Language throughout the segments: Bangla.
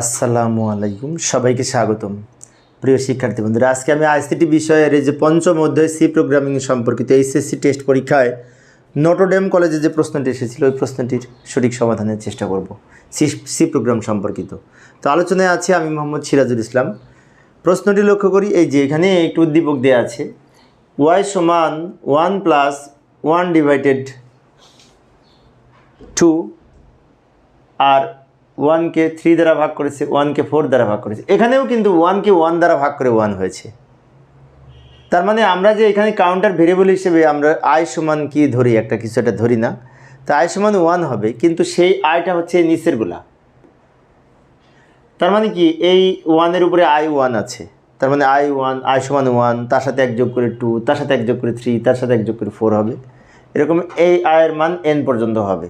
আসসালামু আলাইকুম, সবাইকে স্বাগতম। প্রিয় শিক্ষার্থী বন্ধুরা, আজকে আমি আইসিটি বিষয়ের এই যে পঞ্চম অধ্যায় সি প্রোগ্রামিং সম্পর্কিত এইচএসসি টেস্ট পরীক্ষায় নটোডেম কলেজে যে প্রশ্নটি এসেছিল, ওই প্রশ্নটির সঠিক সমাধানের চেষ্টা করব, সি সি প্রোগ্রাম সম্পর্কিত। তো আলোচনায় আছে আমি মোহাম্মদ সিরাজুল ইসলাম। প্রশ্নটি লক্ষ্য করি, এই যে এখানে একটু উদ্দীপক দেওয়া আছে, ওয়াই সমান one plus one divided two আর ওয়ানকে থ্রি দ্বারা ভাগ করেছে ওয়ানকে ফোর দ্বারা ভাগ করেছে। এখানেও কিন্তু ওয়ানকে ওয়ান দ্বারা ভাগ করে ওয়ান হয়েছে। তার মানে আমরা যে এখানে কাউন্টার ভেরিয়েবল হিসেবে আমরা আই সমান কি ধরি, একটা কিছু একটা ধরি না। তা আই সমান ওয়ান হবে, কিন্তু সেই আইটা হচ্ছে নিচেরগুলা তার মানে কি, এই ওয়ানের উপরে আই ওয়ান আছে। তার মানে আই ওয়ান আই সমান ওয়ান তার সাথে এক যোগ করে টু তার সাথে এক যোগ করে থ্রি তার সাথে এক যোগ করে ফোর হবে। এরকম এই আয়ের মান এন পর্যন্ত হবে।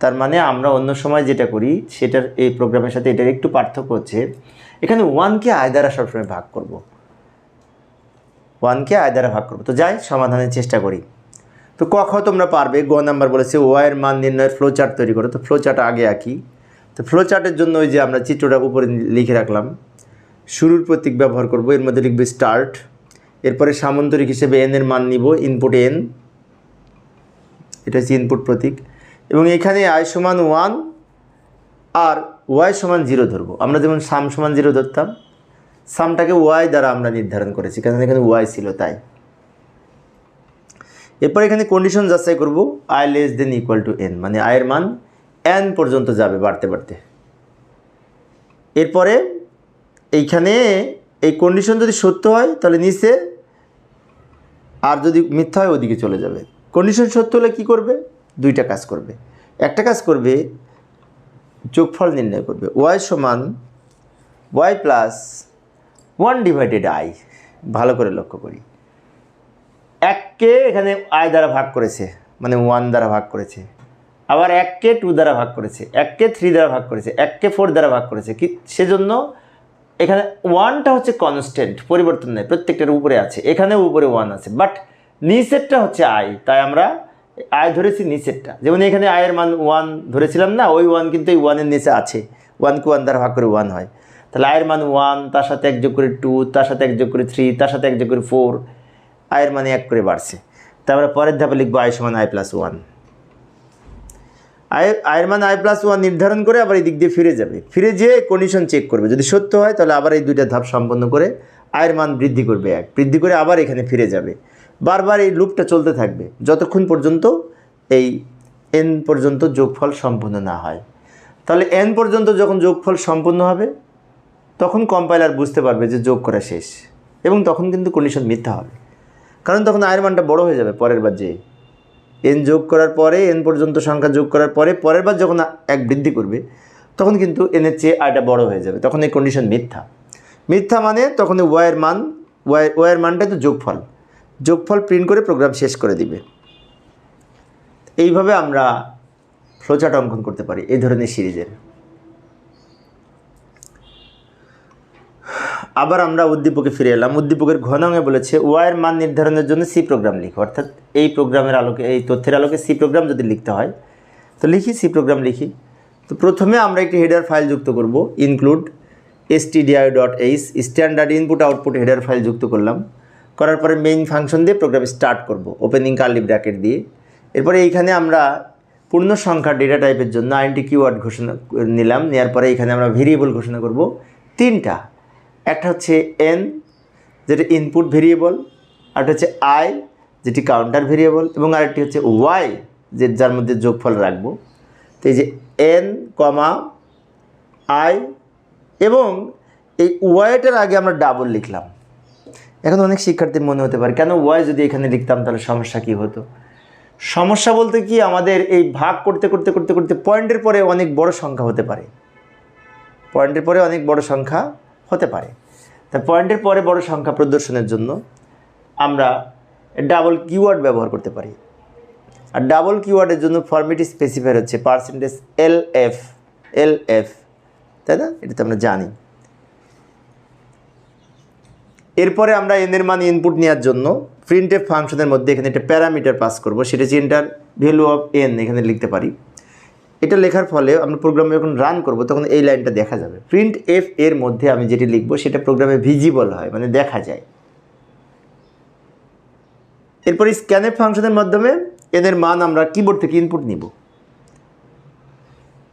তার মানে আমরা অন্য সময় যেটা করি, সেটার এই প্রোগ্রামের সাথে এটার একটু পার্থক্য হচ্ছে, এখানে ওয়ানকে আয় দ্বারা সবসময় ভাগ করব। ওয়ানকে আয় দ্বারা ভাগ করব। তো যাই, সমাধানের চেষ্টা করি। তো ক খ তোমরা পারবে, গ নাম্বার বলেছে ওয়াইয়ের মান নির্ণয়ের ফ্লো চার্ট তৈরি করো। তো ফ্লো চার্ট আগে আঁকি। তো ফ্লো চার্টের জন্য ওই যে আমরা চিত্রটা উপরে লিখে রাখলাম, শুরুর প্রতীক ব্যবহার করব, এর মধ্যে লিখবে স্টার্ট এরপরে সামন্তরিক হিসেবে এন এর মান নিব ইনপুট এন এটা হচ্ছে ইনপুট প্রতীক। এবং এখানে আয় সমান ওয়ান আর ওয়াই সমান জিরো ধরবো। আমরা যেমন সাম সমান জিরো ধরতাম সামটাকে ওয়াই দ্বারা আমরা নির্ধারণ করেছি, কারণ এখানে ওয়াই ছিল তাই। এরপর এখানে কন্ডিশন যাচাই করব I less than equal to N মানে আয়ের মান এন পর্যন্ত যাবে বাড়তে বাড়তে। এরপরে এইখানে এই কন্ডিশন যদি সত্য হয়, তাহলে নিচে আর যদি মিথ্যা হয়, ওদিকে চলে যাবে। কন্ডিশন সত্য হলে কী করবে? দুইটা কাজ করবে। একটা কাজ করবে, যোগফল নির্ণয় করবে। ওয়াই সমান Y plus one divided I ভালো করে লক্ষ্য করি। এককে এখানে আই দ্বারা ভাগ করেছে মানে ওয়ান দ্বারা ভাগ করেছে। আবার এককে টু দ্বারা ভাগ করেছে, এককে থ্রি দ্বারা ভাগ করেছে, এককে ফোর দ্বারা ভাগ করেছে। কি সেজন্য এখানে ওয়ানটা হচ্ছে কনস্ট্যান্ট পরিবর্তন নেই, প্রত্যেকটার উপরে আছে। এখানেও উপরে ওয়ান আছে বাট নিচেরটা হচ্ছে আই তাই আমরা আয় ধরেছি নিচেরটা। যেমন এখানে আয়ের মান ওয়ান ধরেছিলাম না, ওই ওয়ান কিন্তু এই ওয়ানের নিচে আছে। ওয়ানকে ওয়ান দ্বারা ভাগ করে ওয়ান হয়। তাহলে আয়ের মান ওয়ান তার সাথে এক যোগ করে টু তার সাথে এক যোগ করে থ্রি তার সাথে এক যোগ করে ফোর আয়ের মানে এক করে বাড়ছে। তারপরে পরের ধাপে লিখব আয় সমান আই প্লাস ওয়ান আয়ের আয়ের মান আই প্লাস ওয়ান নির্ধারণ করে আবার এই দিক দিয়ে ফিরে যাবে। ফিরে যেয়ে কন্ডিশন চেক করবে। যদি সত্য হয়, তাহলে আবার এই দুইটা ধাপ সম্পন্ন করে আয়ের মান বৃদ্ধি করবে এক। বৃদ্ধি করে আবার এখানে ফিরে যাবে। বারবার এই লুপটা চলতে থাকবে। যতক্ষণ পর্যন্ত এই এন পর্যন্ত যোগফল সম্পূর্ণ না হয়। তাহলে এন পর্যন্ত যখন যোগফল সম্পূর্ণ হবে, তখন কম্পাইলার বুঝতে পারবে যে যোগ করা শেষ। এবং তখন কিন্তু কন্ডিশন মিথ্যা হবে। কারণ তখন আয়ের মানটা বড় হয়ে যাবে পরের বার যে এন যোগ করার পরে এন পর্যন্ত সংখ্যা যোগ করার পরে, পরের বার যখন এক বৃদ্ধি করবে, তখন কিন্তু এনের চেয়ে আয়টা বড় হয়ে যাবে। তখন এই কন্ডিশন মিথ্যা। মিথ্যা মানে তখন ওয়াইয়ের মান ওয়াই ওয়াইয়ের মানটাই তো যোগফল। যোগফল প্রিন্ট করে প্রোগ্রাম শেষ করে দিবে। এইভাবে আমরা ফ্লোচার্ট অঙ্কন করতে পারি এই ধরনের সিরিজের। আবার আমরা উদ্দীপকে ফিরে এলাম। উদ্দীপকের ঘনঙে বলেছে ওয়াইয়ের মান নির্ধারণের জন্য সি প্রোগ্রাম লিখো। অর্থাৎ এই প্রোগ্রামের আলোকে, এই তথ্যের আলোকে সি প্রোগ্রাম যদি লিখতে হয়, তো লিখি সি প্রোগ্রাম লিখি। তো প্রথমে আমরা একটি হেডার ফাইল যুক্ত করব include STDI dot H standard input output header file যুক্ত করলাম। করার পরে মেইন ফাংশন দিয়ে প্রোগ্রাম স্টার্ট করব ওপেনিং কার্লি ব্র্যাকেট দিয়ে। এরপরে এইখানে আমরা পূর্ণ সংখ্যা ডেটা টাইপের জন্য আইনটি কিওয়ার্ড ঘোষণা নিলাম নেওয়ার পরে এখানে আমরা ভেরিয়েবল ঘোষণা করব। তিনটা, একটা হচ্ছে এন যেটা ইনপুট ভেরিয়েবল আরেকটা হচ্ছে আই যেটি কাউন্টার ভেরিয়েবল এবং আরেকটি হচ্ছে ওয়াই যে যার মধ্যে যোগফল রাখব। তো এই যে এন কমা আই এবং এই ওয়াইটার আগে আমরা ডাবল লিখলাম। এখন অনেক শিক্ষার্থীর মনে হতে পারে, কেন ওয়াই যদি এখানে লিখতাম তাহলে সমস্যা কী হতো? সমস্যা বলতে কি আমাদের এই ভাগ করতে করতে করতে করতে পয়েন্টের পরে অনেক বড় সংখ্যা হতে পারে। পয়েন্টের পরে অনেক বড় সংখ্যা হতে পারে। তা পয়েন্টের পরে বড় সংখ্যা প্রদর্শনের জন্য আমরা ডাবল কিওয়ার্ড ব্যবহার করতে পারি। আর ডাবল কিওয়ার্ডের জন্য ফর্মেটি স্পেসিফাই হচ্ছে percentage L F L F তাই না? এটা তো আমরা জানি। এরপরে আমরা এনের মান ইনপুট নেওয়ার জন্য প্রিন্ট এফ ফাংশনের মধ্যে এখানে একটা প্যারামিটার পাস করব, সেটা হচ্ছে এন্টার ভ্যালু অফ এন এখানে লিখতে পারি। এটা লেখার ফলে আমরা প্রোগ্রামে যখন রান করব, তখন এই লাইনটা দেখা যাবে। প্রিন্ট এফ এর মধ্যে আমি যেটি লিখব, সেটা প্রোগ্রামে ভিজিবল হয় মানে দেখা যায়। এরপর স্ক্যানএফ ফাংশনের মাধ্যমে এদের মান আমরা কিবোর্ড থেকে ইনপুট নিব।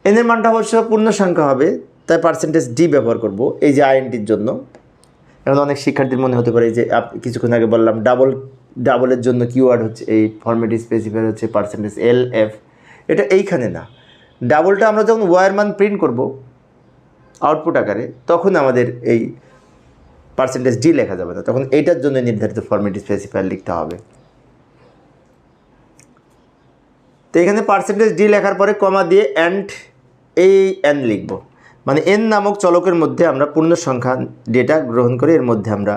এনের মানটা অবশ্য পূর্ণ সংখ্যা হবে, তাই পার্সেন্টেজ ডি ব্যবহার করব, এই যে আইএনটির জন্য। এখন অনেক শিক্ষার্থীর মনে হতে পারে যে কিছুক্ষণ আগে বললাম ডাবল ডাবলের জন্য কিওয়ার্ড হচ্ছে এই ফর্মেট স্পেসিফাই হচ্ছে পার্সেন্টেজ এল এফ এটা এইখানে না। ডাবলটা আমরা যখন ওয়ার মান প্রিন্ট করব আউটপুট আকারে, তখন আমাদের এই পার্সেন্টেজ ডি লেখা যাবে না। তখন এইটার জন্য নির্ধারিত ফর্মেট স্পেসিফায়ার লিখতে হবে। তো এখানে পার্সেন্টেজ ডি লেখার পরে কমা দিয়ে অ্যান্ড এই এন লিখব। মানে এন নামক চলকের মধ্যে আমরা পূর্ণ সংখ্যা ডেটা গ্রহণ করে এর মধ্যে আমরা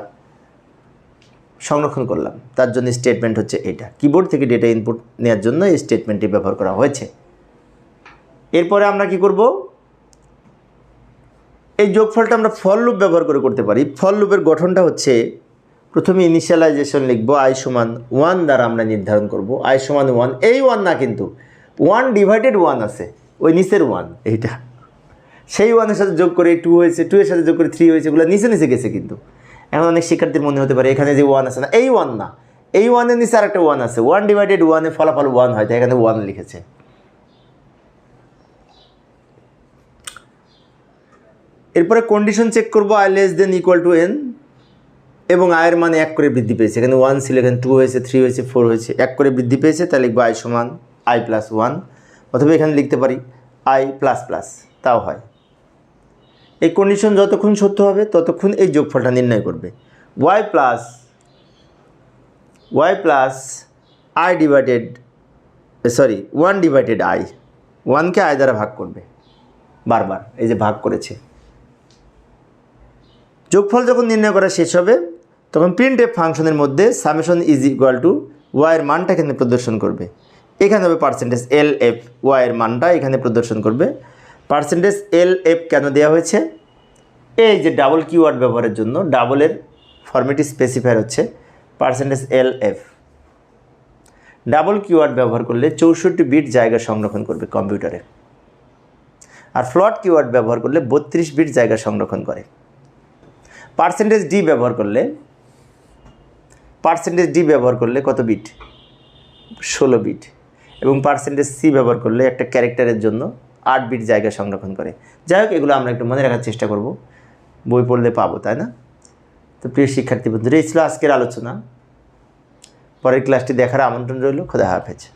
সংরক্ষণ করলাম। তার জন্য স্টেটমেন্ট হচ্ছে এটা। কিবোর্ড থেকে ডেটা ইনপুট নেওয়ার জন্য এই স্টেটমেন্টটি ব্যবহার করা হয়েছে। এরপরে আমরা কি করব? এই যোগফলটা আমরা ফল লুপ ব্যবহার করে করতে পারি। ফল লুপের গঠনটা হচ্ছে প্রথমে ইনিশিয়ালাইজেশন লিখব আই সমান ওয়ান দ্বারা আমরা নির্ধারণ করব। আই সমান ওয়ান এই ওয়ান না কিন্তু ওয়ান ডিভাইডেড ওয়ান আছে। ওই নিচের ওয়ান এইটা। সেই ওয়ানের সাথে যোগ করে টু হয়েছে টু এর সাথে যোগ করে থ্রি হয়েছে, এগুলো নিচে নিচে গেছে কিন্তু। এখন অনেক শিক্ষার্থীর মনে হতে পারে, এখানে যে ওয়ান আছে না, এই ওয়ান না। এই ওয়ানের নিচে আর একটা ওয়ান আছে ওয়ান ডিভাইডেড ওয়ানে ফলাফল ওয়ান হয়, তাই এখানে ওয়ান লিখেছে। এরপরে কন্ডিশন চেক করব I less than equal to N এবং আয়ের মানে এক করে বৃদ্ধি পেয়েছে। এখানে ওয়ান ছিল, এখানে টু হয়েছে থ্রি হয়েছে ফোর হয়েছে, এক করে বৃদ্ধি পেয়েছে, তাহলে লিখব আই সমান আই প্লাস ওয়ান অথবা এখানে লিখতে পারি আই প্লাস প্লাস তাও হয়। এই কন্ডিশন যতক্ষণ সত্য হবে, ততক্ষণ এই যোগফলটা নির্ণয় করবে। Y plus Y plus I divided sorry one divided I ওয়ানকে আই দ্বারা ভাগ করবে। বারবার, এই যে ভাগ করেছে। যোগফল যখন নির্ণয় করা শেষ হবে, তখন প্রিন্ট এফ ফাংশনের মধ্যে সামেশন ইজ ইকুয়াল টু ওয়াইয়ের মানটা এখানে প্রদর্শন করবে। এখানে হবে পার্সেন্টেজ এল এফ ওয়াইয়ের মানটা এখানে প্রদর্শন করবে। পার্সেন্টেজ এল, এফ কেন দেওয়া হয়েছে? এই যে ডাবল কিওয়ার্ড ব্যবহারের জন্য ডাবলের ফর্মেটি স্পেসিফায়ার হচ্ছে percentage L, F. Double keyword ব্যবহার করলে চৌষট্টি বিট জায়গা সংরক্ষণ করবে কম্পিউটারে। আর ফ্লট কিওয়ার্ড ব্যবহার করলে বত্রিশ বিট জায়গা সংরক্ষণ করে। পার্সেন্টেজ ডি ব্যবহার করলে, পার্সেন্টেজ ডি ব্যবহার করলে কত বিট? ষোলো বিট। এবং পার্সেন্টেজ সি ব্যবহার করলে একটা ক্যারেক্টারের জন্য আট বিট জায়গা সংরক্ষণ করে। যাই হোক, এগুলো আমরা একটু মনে রাখার চেষ্টা করব। বই পড়লে পাবো, তাই না? তো প্রিয় শিক্ষার্থী বন্ধুরা, এই ছিল আজকের আলোচনা। পরের ক্লাসটি দেখার আমন্ত্রণ রইল। খোদা হাফেজ।